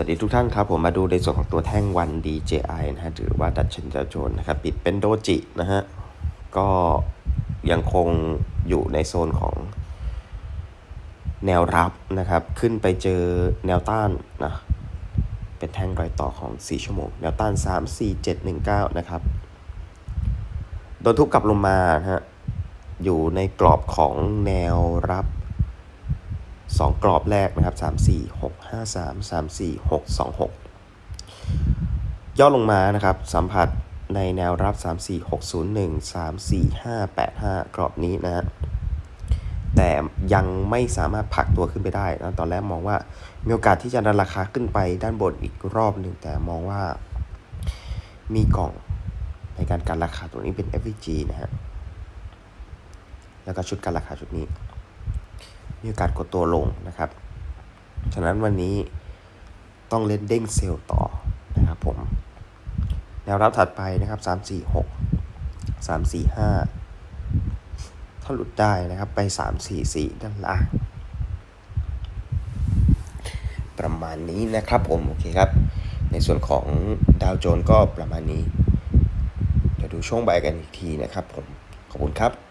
วัสดีทุกท่านครับ ผมมาดูในส่วนของตัวแท่งวัน DJI นะฮะหรือว่าดัชเชนจาโจนนะครับปิดเป็นโดจินะฮะ ก็ยังคงอยู่ในโซนของแนวรับนะครับ ขึ้นไปเจอแนวต้านนะ เป็นแท่งรอยต่อของ 4 ชั่วโมง แนวต้าน 3 4 7 1 9 นะครับ โดนทุบกลับลงมาฮะ อยู่ในกรอบของแนวรับ สองกรอบแรกนะครับสามสี่หกห้าสามสามสี่หกสองหกย่อลงมานะครับ สัมผัสในแนวรับ 3 4 6 0 1 3 4 5 8 5 กรอบนี้นะฮะแต่ยังไม่สามารถผลักตัวขึ้นไปได้นะตอนแรกมองว่ามีโอกาสที่จะดันราคาขึ้นไปด้านบนอีกรอบหนึ่งแต่มองว่า มีกล่องในการการราคาตัวนี้เป็น FVG นะฮะแล้วก็ชุดการราคาชุดนี้ มีโอกาสกดตัวลงนะครับ ฉะนั้นวันนี้ต้องเล่นเด้งเซลล์ต่อนะครับผม แนวรับถัดไปนะครับ 3 4 6 3 4 5 ถ้าหลุดได้นะครับไป 3 4 4 ด้านล่าง ประมาณนี้นะครับผม โอเคครับ ในส่วนของดาวโจนส์ก็ประมาณนี้ เดี๋ยวดูช่วงบ่ายกันอีกทีนะครับผม ขอบคุณครับ